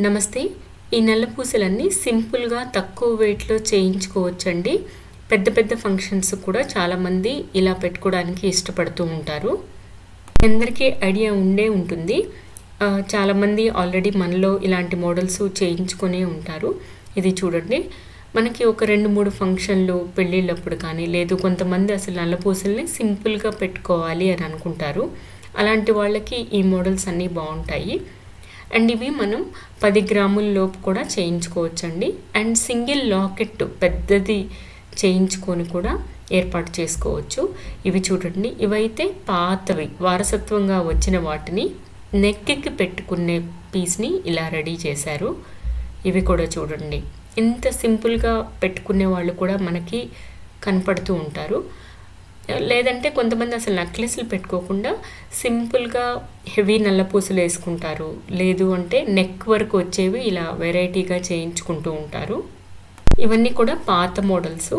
నమస్తే. ఈ నల్ల పూసలన్నీ సింపుల్గా తక్కువ వెయిట్లో చేయించుకోవచ్చండి. పెద్ద పెద్ద ఫంక్షన్స్ కూడా చాలామంది ఇలా పెట్టుకోవడానికి ఇష్టపడుతూ ఉంటారు. అందరికీ ఐడియా ఉండే ఉంటుంది. చాలామంది ఆల్రెడీ మనలో ఇలాంటి మోడల్స్ చేయించుకునే ఉంటారు. ఇది చూడండి. మనకి ఒక రెండు మూడు ఫంక్షన్లు పెళ్ళిళ్ళప్పుడు కానీ లేదు కొంతమంది అసలు నల్లపూసల్ని సింపుల్గా పెట్టుకోవాలి అని అనుకుంటారు. అలాంటి వాళ్ళకి ఈ మోడల్స్ అన్నీ బాగుంటాయి. అండ్ ఇవి మనం పది గ్రాముల లోపు కూడా చేయించుకోవచ్చండి. అండ్ సింగిల్ లాకెట్ పెద్దది చేయించుకొని కూడా ఏర్పాటు చేసుకోవచ్చు. ఇవి చూడండి. ఇవైతే పాతవి వారసత్వంగా వచ్చిన వాటిని నెక్కి పెట్టుకునే పీస్ని ఇలా రెడీ చేశారు. ఇవి కూడా చూడండి. ఇంత సింపుల్గా పెట్టుకునే వాళ్ళు కూడా మనకి కనపడుతూ ఉంటారు. లేదంటే కొంతమంది అసలు నెక్లెస్లు పెట్టుకోకుండా సింపుల్గా హెవీ నల్లపూసలు వేసుకుంటారు. లేదు అంటే నెక్ వరకు వచ్చేవి ఇలా వెరైటీగా చేయించుకుంటూ ఉంటారు. ఇవన్నీ కూడా పాత మోడల్స్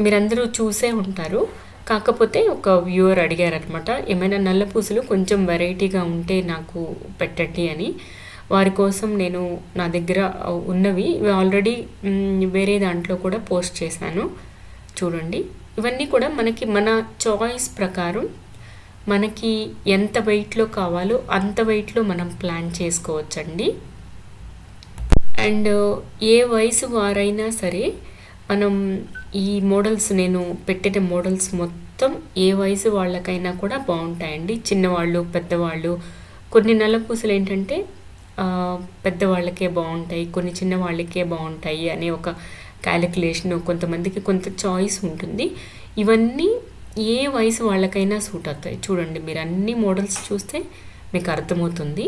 మీరందరూ చూసే ఉంటారు. కాకపోతే ఒక వ్యూవర్ అడిగారనమాట ఏమైనా నల్ల పూసలు కొంచెం వెరైటీగా ఉంటే నాకు పెట్టండి అని. వారి కోసం నేను నా దగ్గర ఉన్నవి ఆల్రెడీ వేరే దాంట్లో కూడా పోస్ట్ చేశాను. చూడండి. ఇవన్నీ కూడా మనకి మన చాయిస్ ప్రకారం మనకి ఎంత వెయిట్లో కావాలో అంత వెయిట్లో మనం ప్లాన్ చేసుకోవచ్చండి. అండ్ ఏ వయసు వారైనా సరే మనం ఈ మోడల్స్ నేను పెట్టిన మోడల్స్ మొత్తం ఏ వయసు వాళ్ళకైనా కూడా బాగుంటాయండి. చిన్నవాళ్ళు పెద్దవాళ్ళు కొన్ని నల్ల పూసలు ఏంటంటే పెద్దవాళ్ళకే బాగుంటాయి కొన్ని చిన్న వాళ్ళకే బాగుంటాయి అనే ఒక క్యాలిక్యులేషన్ కొంతమందికి కొంత చాయిస్ ఉంటుంది. ఇవన్నీ ఏ వయసు వాళ్ళకైనా సూట్ అవుతాయి. చూడండి మీరు అన్ని మోడల్స్ చూస్తే మీకు అర్థమవుతుంది.